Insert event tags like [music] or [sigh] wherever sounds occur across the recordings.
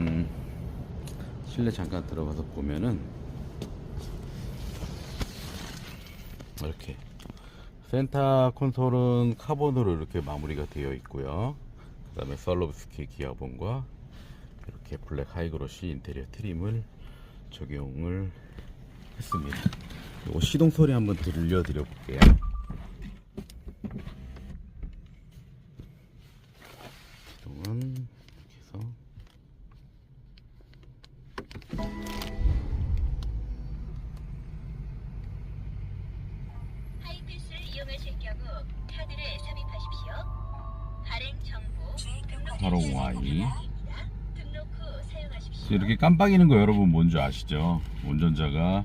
음, 실내 잠깐 들어가서 보면은 이렇게 센터 콘솔은 카본으로 이렇게 마무리가 되어 있고요. 그 다음에 썰로브스키 기어본과 이렇게 블랙 하이그로시 인테리어 트림을 적용을 했습니다. 요 시동 소리 한번 들려드려 볼게요. 바로 후 Y. 이렇게 깜빡이는 거 여러분 뭔지 아시죠? 운전자가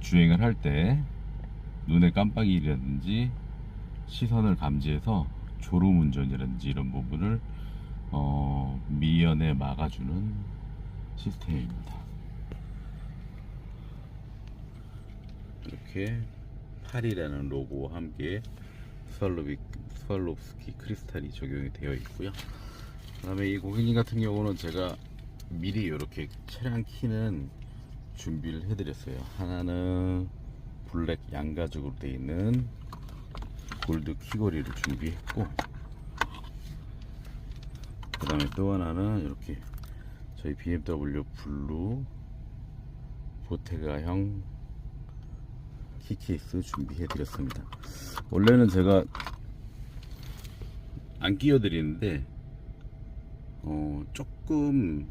주행을 할 때 눈에 깜빡이라든지 시선을 감지해서 졸음 운전이라든지 이런 부분을 어, 미연에 막아주는 시스템입니다. 이렇게 8이라는 로고와 함께 스왈롭스키 크리스탈이 적용이 되어 있고요. 그 다음에 이 고객님 같은 경우는 제가 미리 이렇게 차량 키는 준비를 해드렸어요. 하나는 블랙 양가죽으로 되어 있는 골드 키거리를 준비했고, 그 다음에 또 하나는 이렇게 저희 BMW 블루 보테가형 키케이스 준비해 드렸습니다. 원래는 제가 안 끼워 드리는데 어, 조금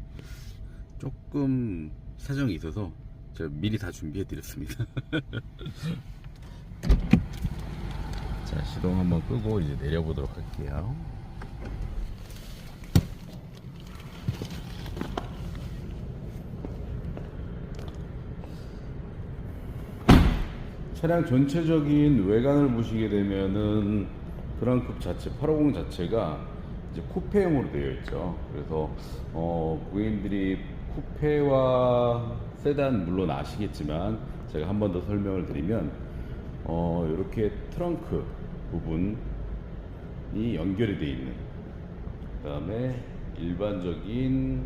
조금 사정이 있어서 제가 미리 다 준비해 드렸습니다. [laughs] 자, 시동 한번 끄고 이제 내려보도록 할게요. 차량 전체적인 외관을 보시게 되면은 트렁크 자체 850 자체가 이제 쿠페형으로 되어 있죠. 그래서 어, 고객님들이 쿠페와 세단 물론 아시겠지만 제가 한 번 더 설명을 드리면 어, 이렇게 트렁크 부분이 연결이 되어 있는 그 다음에 일반적인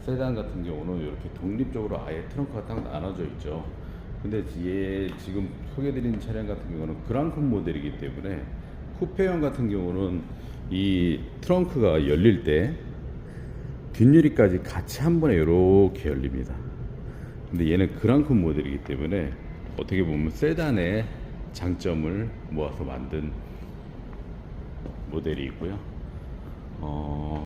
세단 같은 경우는 이렇게 독립적으로 아예 트렁크가 딱 나눠져 있죠. 근데 뒤에 지금 소개드린 차량 같은 경우는 그랑큰 모델이기 때문에 쿠페형 같은 경우는 이 트렁크가 열릴 때 뒷유리까지 같이 한 번에 이렇게 열립니다. 근데 얘는 그랑큰 모델이기 때문에 어떻게 보면 세단의 장점을 모아서 만든 모델이 있고요. 어,